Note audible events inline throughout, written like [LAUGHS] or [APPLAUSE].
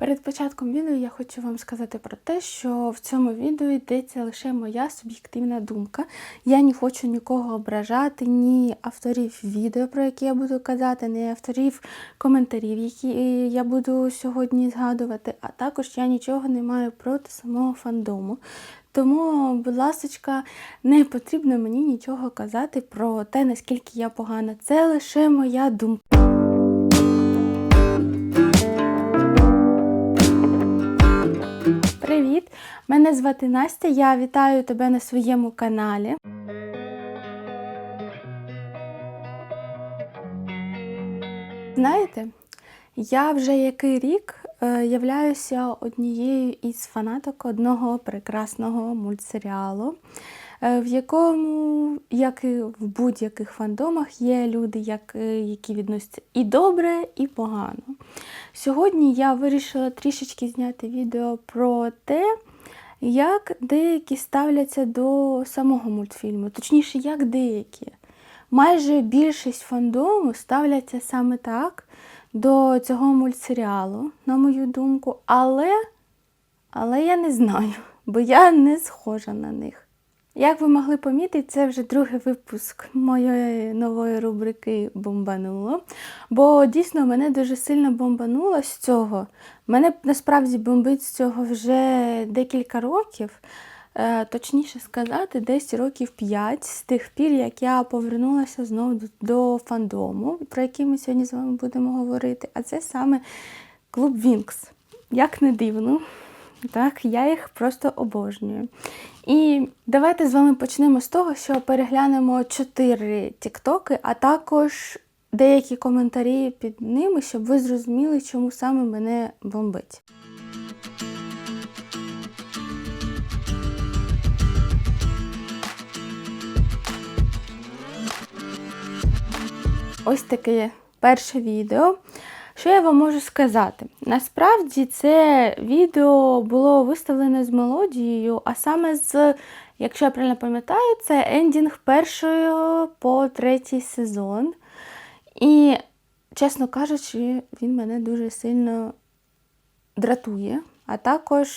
Перед початком відео я хочу вам сказати про те, що в цьому відео йдеться лише моя суб'єктивна думка. Я не хочу нікого ображати, ні авторів відео, про які я буду казати, ні авторів коментарів, які я буду сьогодні згадувати, а також я нічого не маю проти самого фандому. Тому, будь ласка, не потрібно мені нічого казати про те, наскільки я погана. Це лише моя думка. Привіт! Мене звати Настя. Я вітаю тебе на своєму каналі. Знаєте, я вже який рік е, являюся однією із фанаток одного прекрасного мультсеріалу, в якому, як і в будь-яких фандомах, є люди, е, які відносяться і добре, і погано. Сьогодні я вирішила трішечки зняти відео про те, як деякі ставляться до самого мультфільму, точніше, як деякі. Майже більшість фандому ставляться саме так до цього мультсеріалу, на мою думку, але, але я не знаю, бо я не схожа на них. Як ви могли помітити, це вже другий випуск моєї нової рубрики Бомбануло. Бо дійсно мене дуже сильно бомбануло з цього. Мене насправді бомбить з цього вже декілька років. Е, Точніше сказати, десь років 5 з тих пір, як я повернулася знову до, до фандому, про який ми сьогодні з вами будемо говорити. А це саме клуб Вінкс. Як не дивно, так, я їх просто обожнюю. І давайте з вами почнемо з того, що переглянемо чотири тіктоки, а також деякі коментарі під ними, щоб ви зрозуміли, чому саме мене бомбить. Ось таке перше відео. Що я вам можу сказати? Насправді це відео було виставлене з мелодією, а саме з, якщо я правильно пам'ятаю, це ендінг першої по третій сезон. І, чесно кажучи, він мене дуже сильно дратує, а також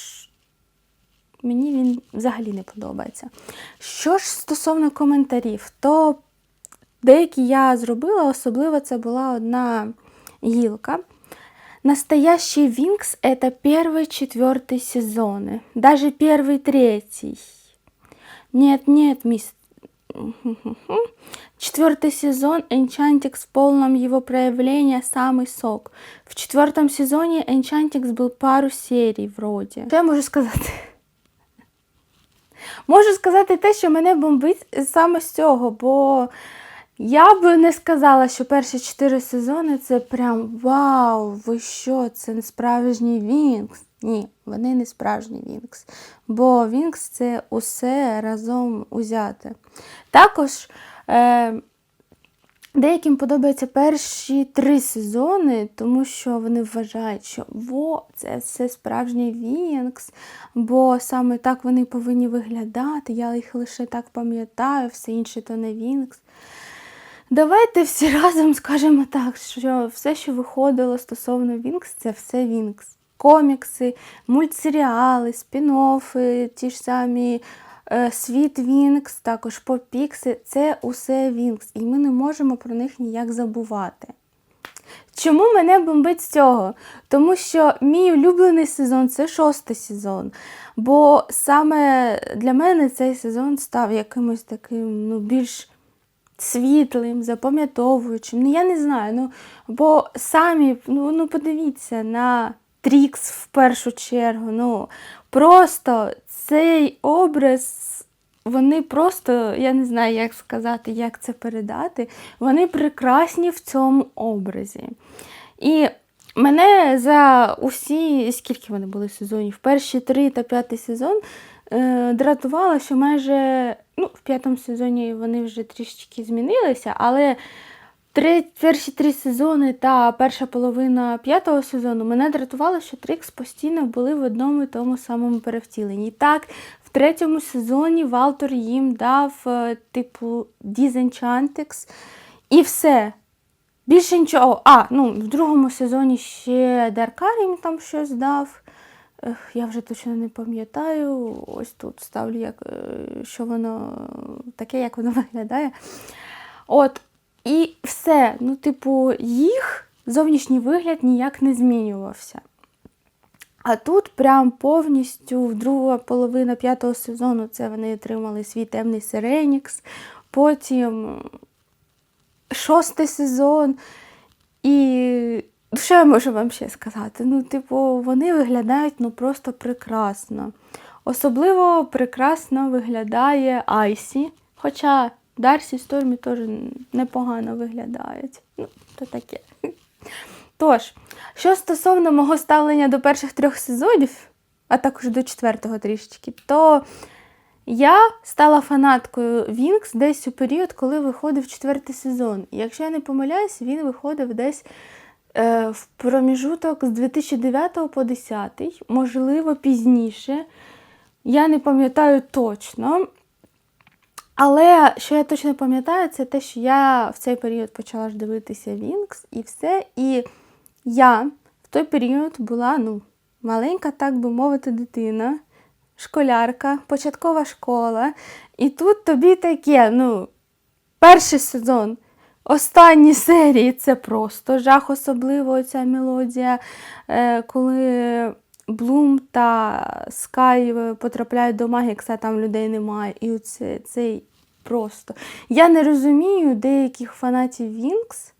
мені він взагалі не подобається. Що ж стосовно коментарів, то деякі я зробила, особливо це була одна гилка. Настоящий Винкс – это первый, четвертый сезоны. Даже первый, третий. Нет, нет, мисс... [LAUGHS] Четвертый сезон Энчантикс в полном его проявлении самый сок. В четвертом сезоне Энчантикс был пару серій вроді. Що я можу сказати? [LAUGHS] Можу сказати те, що мене бомбить саме з цього, бо я би не сказала, що перші чотири сезони це прям вау, ви що, це не справжній Вінкс. Ні, вони не справжній Вінкс. Бо Вінкс це усе разом узяте. Також е, деяким подобаються перші три сезони, тому що вони вважають, що во, це все справжній Вінкс, бо саме так вони повинні виглядати. Я їх лише так пам'ятаю, все інше то не Вінкс. Давайте всі разом скажемо так, що все, що виходило стосовно Вінкс, це все Вінкс. Комікси, мультсеріали, спін-оффи, ті ж самі е, Світ Вінкс, також Попікси це усе Вінкс. І ми не можемо про них ніяк забувати. Чому мене бомбить з цього? Тому що мій улюблений сезон це шостий сезон. Бо саме для мене цей сезон став якимось таким ну, більш світлим, запам'ятовуючим. Ну, я не знаю. ну, Бо самі, ну, ну подивіться на Трікс в першу чергу. ну, Просто цей образ. Вони просто, я не знаю, як сказати, як це передати. Вони прекрасні в цьому образі. І мене за усі, скільки вони були сезонів, перші три та п'ятий сезон е, дратувало, що майже ну, в п'ятому сезоні вони вже трішечки змінилися, але три, перші три сезони та перша половина п'ятого сезону мене дратувало, що Трікс постійно були в одному і тому самому перевтіленні. Так, в третьому сезоні Валтор їм дав, е, типу, Disenchantix, і все. Більше нічого. А, ну, в другому сезоні ще Даркар їм там щось дав. Я вже точно не пам'ятаю. Ось тут ставлю, як, е, що воно таке, як воно [LAUGHS] виглядає. От, і все. Ну, типу, їх зовнішній вигляд ніяк не змінювався. А тут прям повністю в друга половина п'ятого сезону це вони отримали свій темний Сиренікс. Потім шостий сезон. І що я можу вам ще сказати? Ну, типу, вони виглядають ну, просто прекрасно. Особливо прекрасно виглядає Айсі. Хоча Дарсі Стормі теж непогано виглядають. Ну, то таке. Тож, що стосовно мого ставлення до перших трьох сезонів, а також до четвертого трішечки, то я стала фанаткою Вінкс десь у період, коли виходив четвертий сезон. І якщо я не помиляюсь, він виходив десь в проміжуток з 2009 по 2010, можливо, пізніше. Я не пам'ятаю точно. Але що я точно пам'ятаю, це те, що я в цей період почала ж дивитися Вінкс і все. І я в той період була ну, маленька, так би мовити, дитина, школярка, початкова школа. І тут тобі таке, ну, перший сезон, останні серії це просто жах, особливо ця мелодія, е, коли Блум та Скай потрапляють до Магікса, там людей немає. І оце, цей просто. Я не розумію деяких фанатів Вінкс.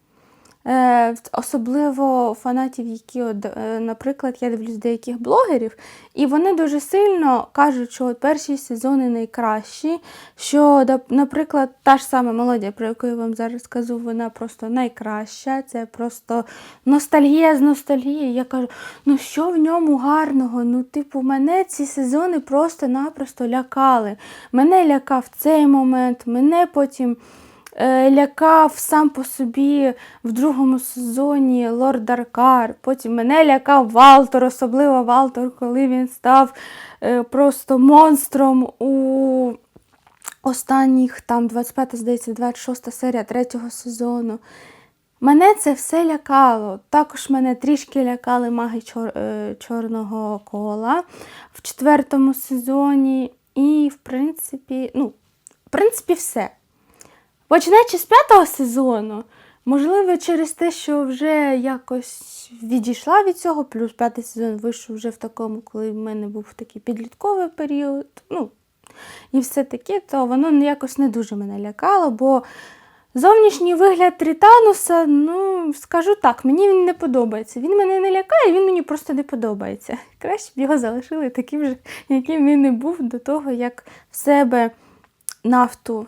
Е, особливо фанатів, які, е, наприклад, я дивлюсь деяких блогерів, і вони дуже сильно кажуть, що перші сезони найкращі. Що, наприклад, та ж сама мелодія, про яку я вам зараз скажу, вона просто найкраща. Це просто ностальгія з ностальгією. Я кажу, ну що в ньому гарного? Ну, типу, мене ці сезони просто-напросто лякали. Мене лякав цей момент, мене потім лякав сам по собі в другому сезоні Лорд Даркар. Потім мене лякав Валтор, особливо Валтор, коли він став е, просто монстром у останніх там 25, здається, 26 серія третього сезону. Мене це все лякало. Також мене трішки лякали маги чор, е, чорного кола в четвертому сезоні. І, в принципі, ну, в принципі, все. Починаючи з п'ятого сезону, можливо, через те, що вже якось відійшла від цього, плюс п'ятий сезон вийшов вже в такому, коли в мене був такий підлітковий період. Ну, і все таке, то воно якось не дуже мене лякало, бо зовнішній вигляд Тритануса, ну, скажу так, мені він не подобається. Він мене не лякає, він мені просто не подобається. [LAUGHS] Краще б його залишили таким же, яким він і був до того, як в себе нафту,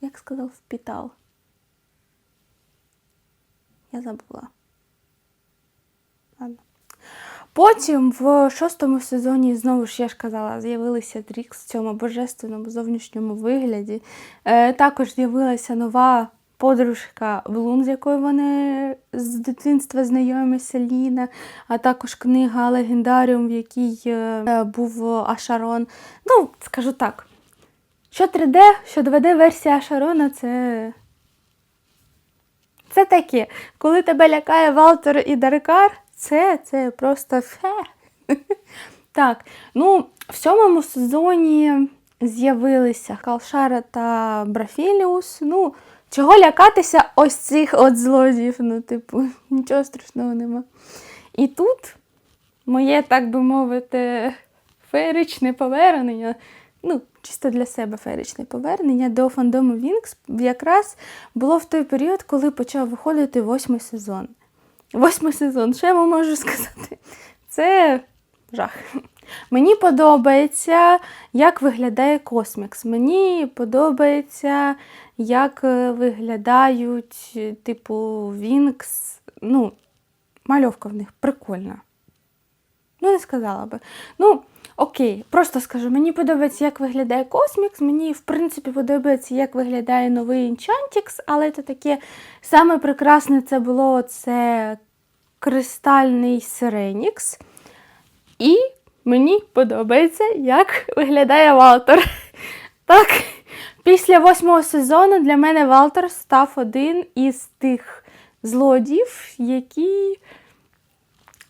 як сказав, впітав. Я забула. Ладно. Потім в шостому сезоні, знову ж я ж казала, з'явилися Трікс в цьому божественному зовнішньому вигляді. Е, також з'явилася нова подружка Блум, з якою вони з дитинства знайомі Селіна, а також книга Легендаріум, в якій е, був Ашарон. Ну, скажу так, що 3D, що 2D-версія Ашарона це. Це таке, коли тебе лякає Валтер і Даркар, це, це просто фе. [LAUGHS] Так, ну, в сьомому сезоні з'явилися Калшара та Брафіліус. Ну, чого лякатися ось цих от злодіїв, ну, типу, [LAUGHS] нічого страшного нема. І тут моє, так би мовити, феєричне повернення, ну, чисто для себе феєричне повернення до фандому Вінкс якраз було в той період, коли почав виходити восьмий сезон. Восьмий сезон, що я вам можу сказати? Це жах. Мені подобається, як виглядає космікс. Мені подобається, як е, виглядають, типу, Вінкс. Ну, мальовка в них прикольна. Ну, не сказала би. Ну, окей, просто скажу, мені подобається, як виглядає Космікс. Мені, в принципі, подобається, як виглядає новий Enchantix, але це таке саме прекрасне це було це кристальний Сиренікс. І мені подобається, як виглядає Валтор. [LAUGHS] Так, після восьмого сезону для мене Валтор став один із тих злодіїв, які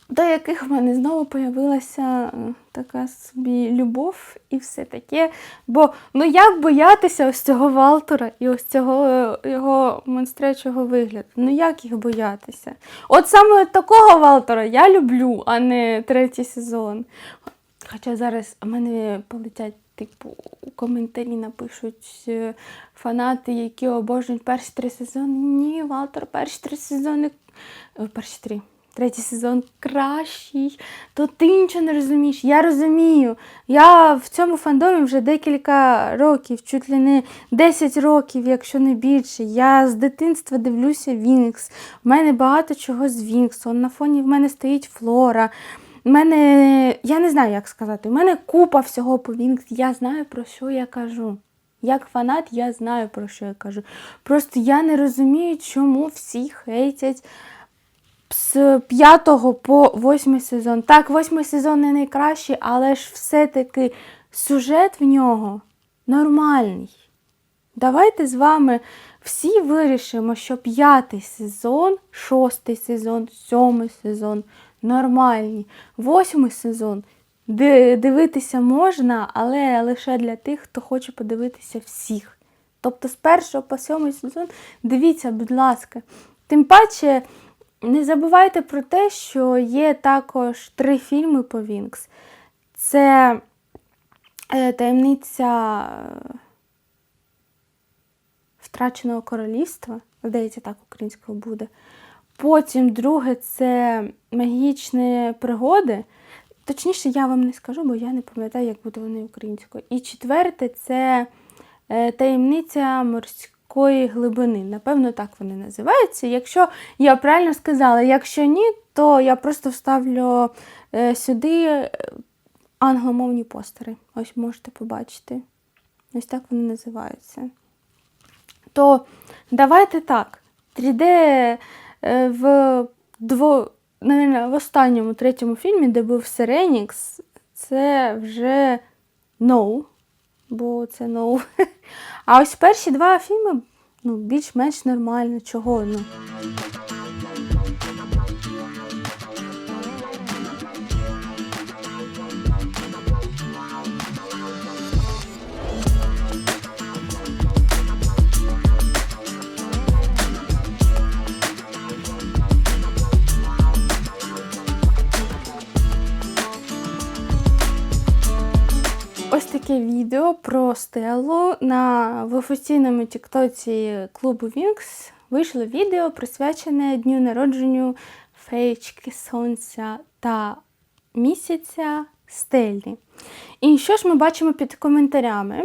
до яких в мене знову появилася така собі любов і все таке. Бо ну як боятися ось цього Валтора і ось цього е, його монстрячого вигляду? Ну як їх боятися? От саме такого Валтора я люблю, а не третій сезон. Хоча зараз в мене полетять. Типу, у коментарі напишуть е, фанати, які обожнюють перші три сезони. Ні, Валтор, перші три сезони. е, Перші три. Третій сезон кращий, то ти нічого не розумієш. Я розумію. Я в цьому фандомі вже декілька років, чуть ли не 10 років, якщо не більше. Я з дитинства дивлюся Вінкс. У мене багато чого з Вінксу. На фоні в мене стоїть Флора. У мене, я не знаю, як сказати, у мене купа всього по Вінкс. Я знаю, про що я кажу. Як фанат, я знаю, про що я кажу. Просто я не розумію, чому всі хейтять з п'ятого по восьмий сезон. Так, восьмий сезон не найкращий, але ж все-таки сюжет в нього нормальний. Давайте з вами всі вирішимо, що п'ятий сезон, шостий сезон, сьомий сезон нормальні. Восьмий сезон дивитися можна, але лише для тих, хто хоче подивитися всіх. Тобто з першого по сьомий сезон дивіться, будь ласка. Тим паче, не забувайте про те, що є також три фільми по Вінкс. Це е, таємниця е, Втраченого королівства. Здається, так українською буде. Потім друге це магічні пригоди. Точніше, я вам не скажу, бо я не пам'ятаю, як буде вони українською. І четверте це е, таємниця морської глибини. Напевно, так вони називаються. Якщо я правильно сказала, якщо ні, то я просто вставлю е, сюди е, англомовні постери. Ось можете побачити. Ось так вони називаються. То давайте так. 3D е, в дво, наверное, в останньому третьому фільмі, де був Сиренікс, це вже no, бо це ноу. [LAUGHS] А ось перші два фільми ну, більш-менш нормально. Чого? Ну. Ось таке відео про Стеллу на в офіційному тіктоці клубу Вінкс вийшло відео присвячене дню народженню феєчки сонця та місяця Стеллі. І що ж ми бачимо під коментарями?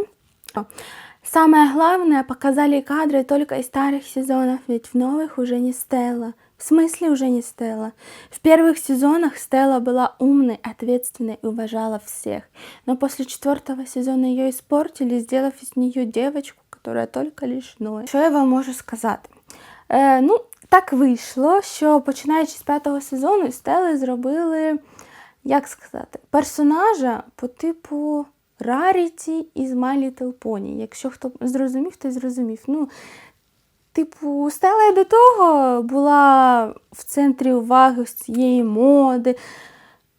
Самое главное, показали кадры только из старых сезонов, ведь в новых уже не Стелла. В смысле уже не Стелла? В первых сезонах Стелла была умной, ответственной и уважала всех. Но после четвертого сезона ее испортили, сделав из нее девочку, которая только лишь ноет. Що я вам можу сказати? Е, ну, так вийшло, що починаючи з п'ятого сезону, із Стелли зробили, як сказати, персонажа по типу Раріті із My Little Pony. Якщо хто зрозумів, той зрозумів. Ну, Типу, Стелла і до того була в центрі уваги цієї моди.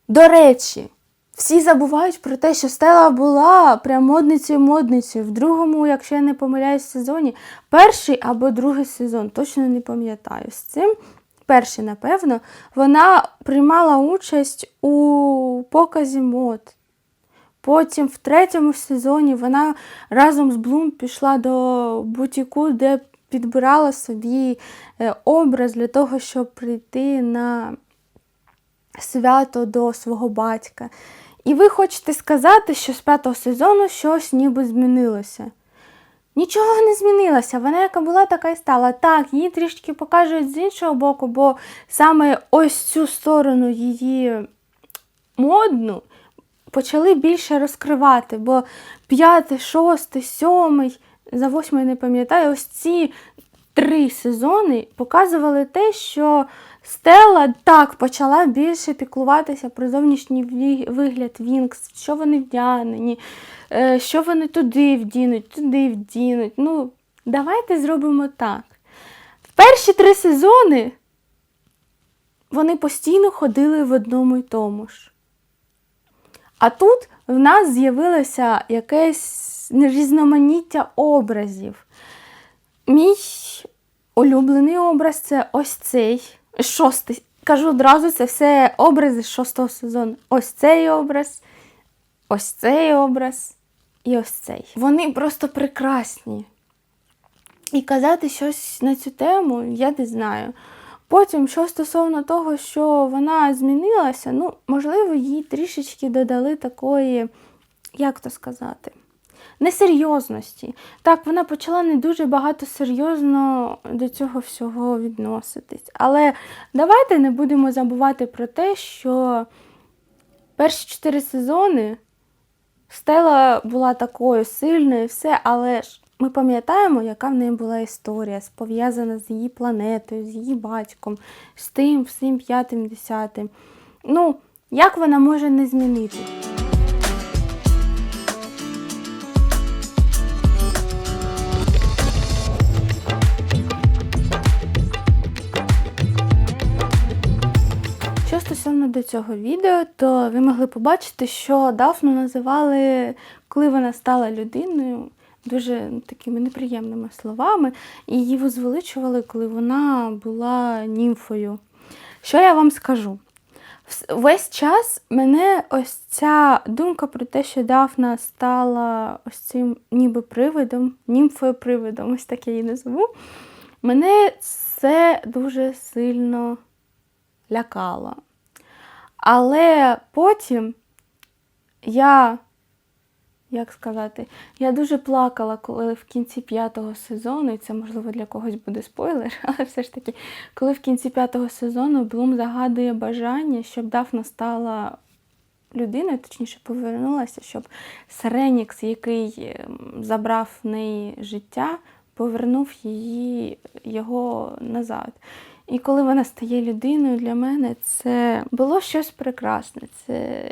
До речі, всі забувають про те, що Стелла була прям модницею-модницею. В другому, якщо я не помиляюсь, сезоні, перший або другий сезон, точно не пам'ятаю. З цим, перший, напевно, вона приймала участь у показі мод. Потім в третьому сезоні вона разом з Блум пішла до бутіку, де підбирала собі е, образ для того, щоб прийти на свято до свого батька. І ви хочете сказати, що з п'ятого сезону щось ніби змінилося. Нічого не змінилося, вона яка була, така і стала. Так, її трішки покажуть з іншого боку, бо саме ось цю сторону її модну почали більше розкривати, бо п'ятий, шостий, сьомий, за восьмий не пам'ятаю, ось ці три сезони показували те, що Стелла так почала більше піклуватися про зовнішній вигляд Вінкс, що вони вдягнені, е, що вони туди вдінуть, туди вдінуть. Ну, давайте зробимо так. Перші три сезони вони постійно ходили в одному й тому ж. А тут в нас з'явилося якесь різноманіття образів. Мій улюблений образ це ось цей шостий. Кажу одразу, це все образи шостого сезону. Ось цей образ, ось цей образ і ось цей. Вони просто прекрасні. І казати щось на цю тему я не знаю. Потім, що стосовно того, що вона змінилася, ну, можливо, їй трішечки додали такої, як то сказати, несерйозності. Так, вона почала не дуже багато серйозно до цього всього відноситись. Але давайте не будемо забувати про те, що перші чотири сезони Стела була такою сильною, все, але ж ми пам'ятаємо, яка в неї була історія, пов'язана з її планетою, з її батьком, з тим, всім п'ятим, десятим. Ну, як вона може не змінити? Що до цього відео, то ви могли побачити, що Дафну називали, коли вона стала людиною, дуже такими неприємними словами, і її возвеличували, коли вона була німфою. Що я вам скажу? Весь час мене ось ця думка про те, що Дафна стала ось цим ніби привидом, німфою привидом, ось так я її назву. Мене це дуже сильно лякало. Але потім я, як сказати, я дуже плакала, коли в кінці п'ятого сезону, і це можливо для когось буде спойлер, [LAUGHS] але все ж таки, коли в кінці п'ятого сезону Блум загадує бажання, щоб Дафна стала людиною, точніше повернулася, щоб Саренікс, який ем, забрав в неї життя, повернув її його назад. І коли вона стає людиною, для мене це було щось прекрасне. Це...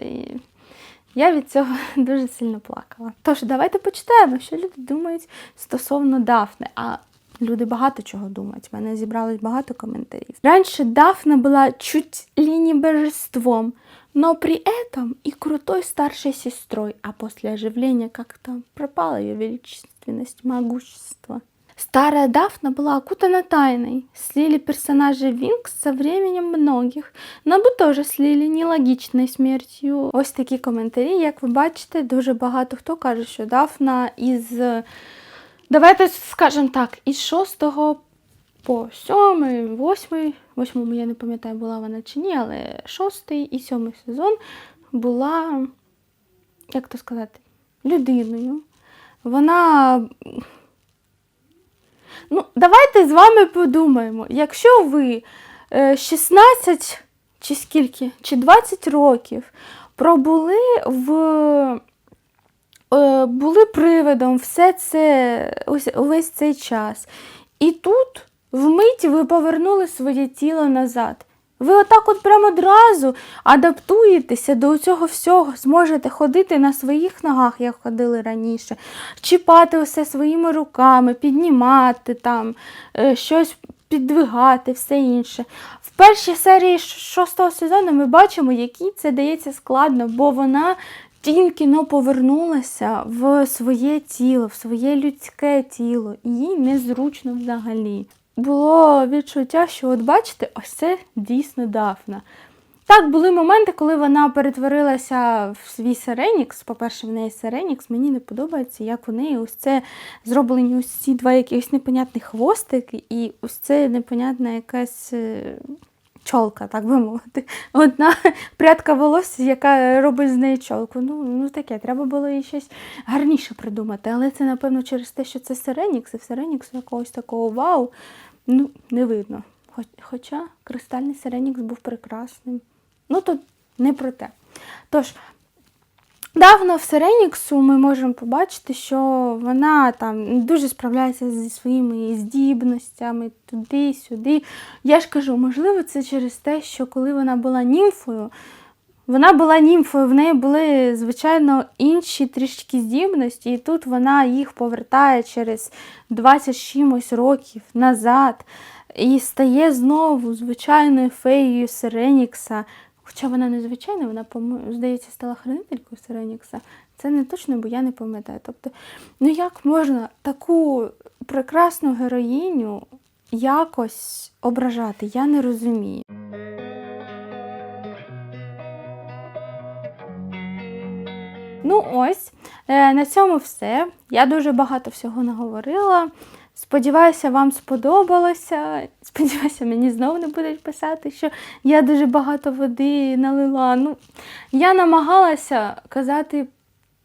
Я від цього [LAUGHS] дуже сильно плакала. Тож, давайте почитаємо, що люди думають стосовно Дафни. А люди багато чого думають. У мене зібралось багато коментарів. Раніше Дафна була чуть ли божеством, но при этом и крутой старшей сестрой, а после оживления как-то пропала ее величественность, могущество. Старая Дафна была окутана тайной. Слили персонажей Винкс со временем многих. Набу теж слили нелогічною смертю. Ось такі коментарі, як ви бачите, дуже багато хто каже, що Дафна із. Давайте скажемо так, із 6 по 7, 8, 8 я не пам'ятаю, була вона чи ні, але 6 і 7 сезон була, як то сказати, людиною. Вона Ну, давайте з вами подумаємо, якщо ви е, 16 чи скільки, чи 20 років пробули в е, були привидом все це, увесь цей час, і тут вмить ви повернули своє тіло назад. Ви отак от прямо одразу адаптуєтеся до цього всього, зможете ходити на своїх ногах, як ходили раніше, чіпати усе своїми руками, піднімати там, е, щось підвигати, все інше. В першій серії шостого сезону ми бачимо, який це дається складно, бо вона тільки но повернулася в своє тіло, в своє людське тіло, і їй незручно взагалі було відчуття, що от бачите, ось це дійсно Дафна. Так, були моменти, коли вона перетворилася в свій Сиренікс. По-перше, в неї Сиренікс. Мені не подобається, як у неї ось це зроблені ось ці два якихось непонятні хвостики, і ось це непонятна якась е, чолка, так би мовити. Одна прядка волосся, яка робить з неї чолку. Ну, ну таке, треба було їй щось гарніше придумати. Але це, напевно, через те, що це Сиренікс, і в Сиреніксу якогось такого вау ну, не видно. Хоча кристальний Сиренікс був прекрасним. Ну, тут не про те. Тож, давно в Сиреніксу ми можемо побачити, що вона там дуже справляється зі своїми здібностями туди-сюди. Я ж кажу, можливо, це через те, що коли вона була німфою, вона була німфою, в неї були, звичайно, інші трішки здібності, і тут вона їх повертає через 20 чимось років назад. і стає знову звичайною феєю Сиренікса. Хоча вона не звичайна, вона, здається, стала хранителькою Сиренікса. Це не точно, бо я не пам'ятаю. Тобто, ну як можна таку прекрасну героїню якось ображати? Я не розумію. Ну ось, е, на цьому все. Я дуже багато всього наговорила. Сподіваюся, вам сподобалося. [LAUGHS] Сподіваюся, мені знову не будуть писати, що я дуже багато води налила. Ну, я намагалася казати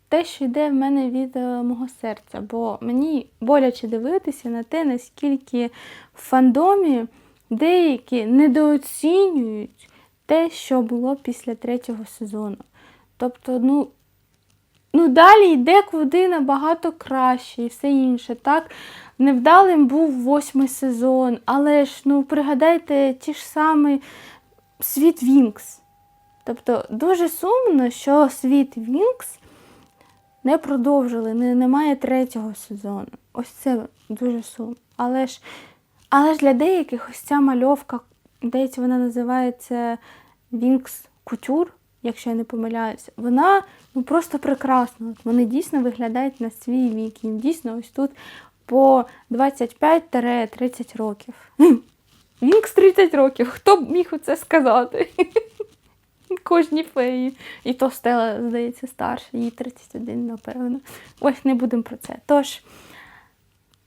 те, що йде в мене від е, мого серця, бо мені боляче дивитися на те, наскільки в фандомі деякі недооцінюють те, що було після третього сезону. Тобто, ну, Ну, далі йде куди набагато краще і все інше. Так, невдалим був восьмий сезон, але ж ну, пригадайте ті ж самі світ Вінкс. Тобто дуже сумно, що світ Вінкс не продовжили, не, немає третього сезону. Ось це дуже сумно. Але ж, але ж для деяких ось ця мальовка, здається, вона називається Вінкс Кутюр якщо я не помиляюся, вона ну, просто прекрасна. От Вони дійсно виглядають на свій вік. Їм дійсно ось тут по 25-30 років. [LAUGHS] Вінкс 30 років. Хто б міг це сказати? [LAUGHS] Кожній феї. І то Стела, здається, старша, їй 31, напевно. Ой, не будемо про це. Тож.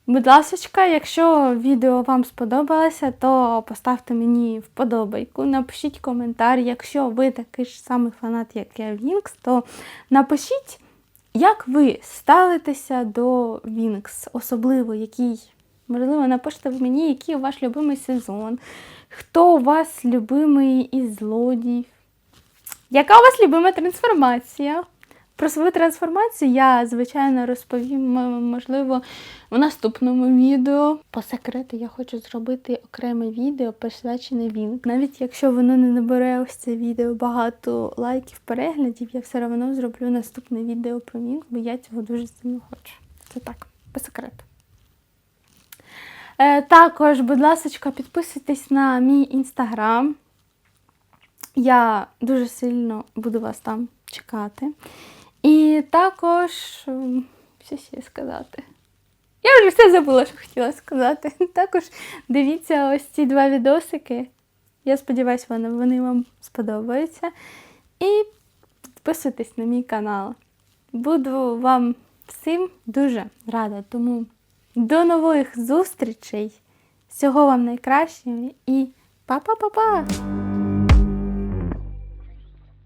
Будь ласка, якщо відео вам сподобалося, то поставте мені вподобайку, напишіть коментар. Якщо ви такий ж самий фанат, як я Вінкс, то напишіть, як ви ставитеся до Вінкс, особливо який, можливо, напишіть ви мені, який у ваш любимий сезон, хто у вас любимий із злодіїв, яка у вас любима трансформація? Про свою трансформацію я, звичайно, розповім, можливо, в наступному відео. По секрету я хочу зробити окреме відео, присвячене він. Навіть якщо воно не набере ось це відео багато лайків, переглядів, я все одно зроблю наступне відео про він, бо я цього дуже сильно хочу. Це так, по секрету. Е, також, будь ласка, підписуйтесь на мій інстаграм. Я дуже сильно буду вас там чекати. І також, що ще сказати? Я вже все забула, що хотіла сказати. [LAUGHS] Також дивіться ось ці два відосики. Я сподіваюся, вони, вони вам сподобаються. І підписуйтесь на мій канал. Буду вам всім дуже рада. Тому до нових зустрічей. Всього вам найкращого і па-па-па-па!